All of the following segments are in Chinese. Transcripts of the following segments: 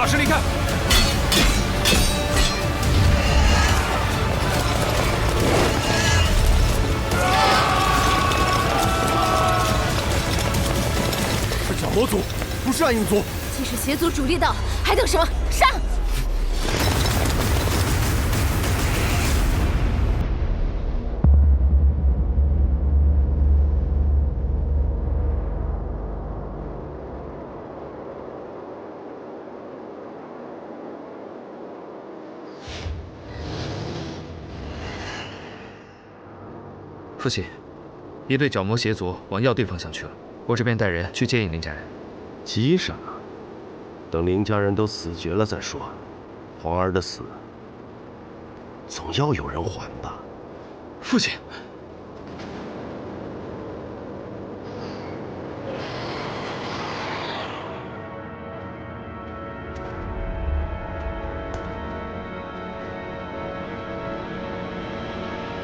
大师离开。是角魔族，不是暗影族。既是邪族主力到，还等什么？上！父亲，一队角魔邪族往药地方向去了，我这边带人去接应林家人。急什么？等林家人都死绝了再说。皇儿的死，总要有人还吧。父亲，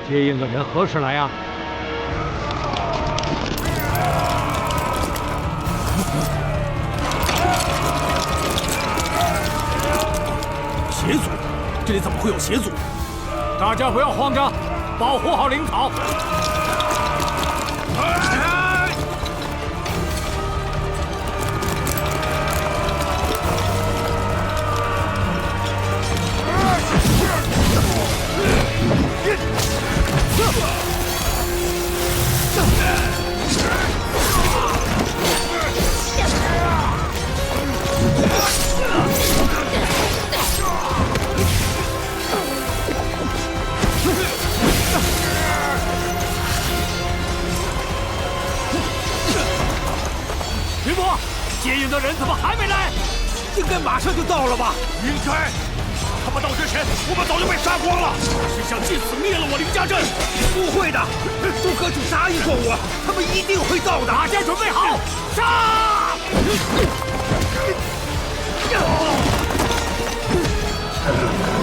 接应的人何时来呀？邪族，这里怎么会有邪族？大家不要慌张，保护好灵草。云魔，接应的人怎么还没来？应该马上就到了吧？应该。他们到之前，我们早就被杀光了。是想借此灭了我林家镇？不会的，苏阁主答应过我，他们一定会到的。大家准备好，杀！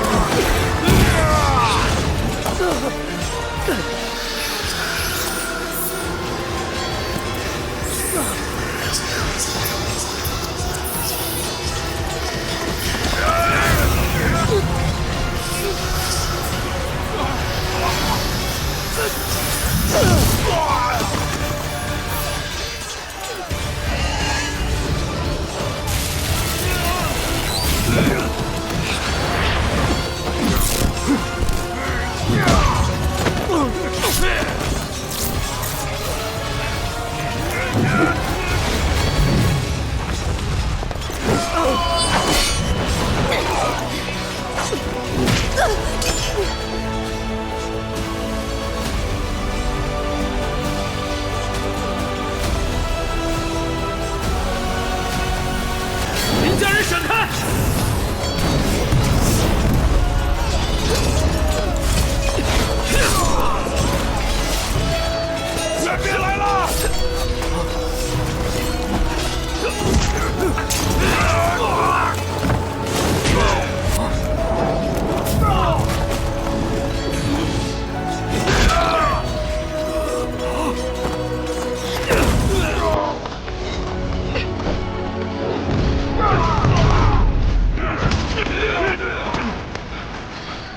Thank you.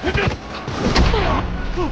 うっ!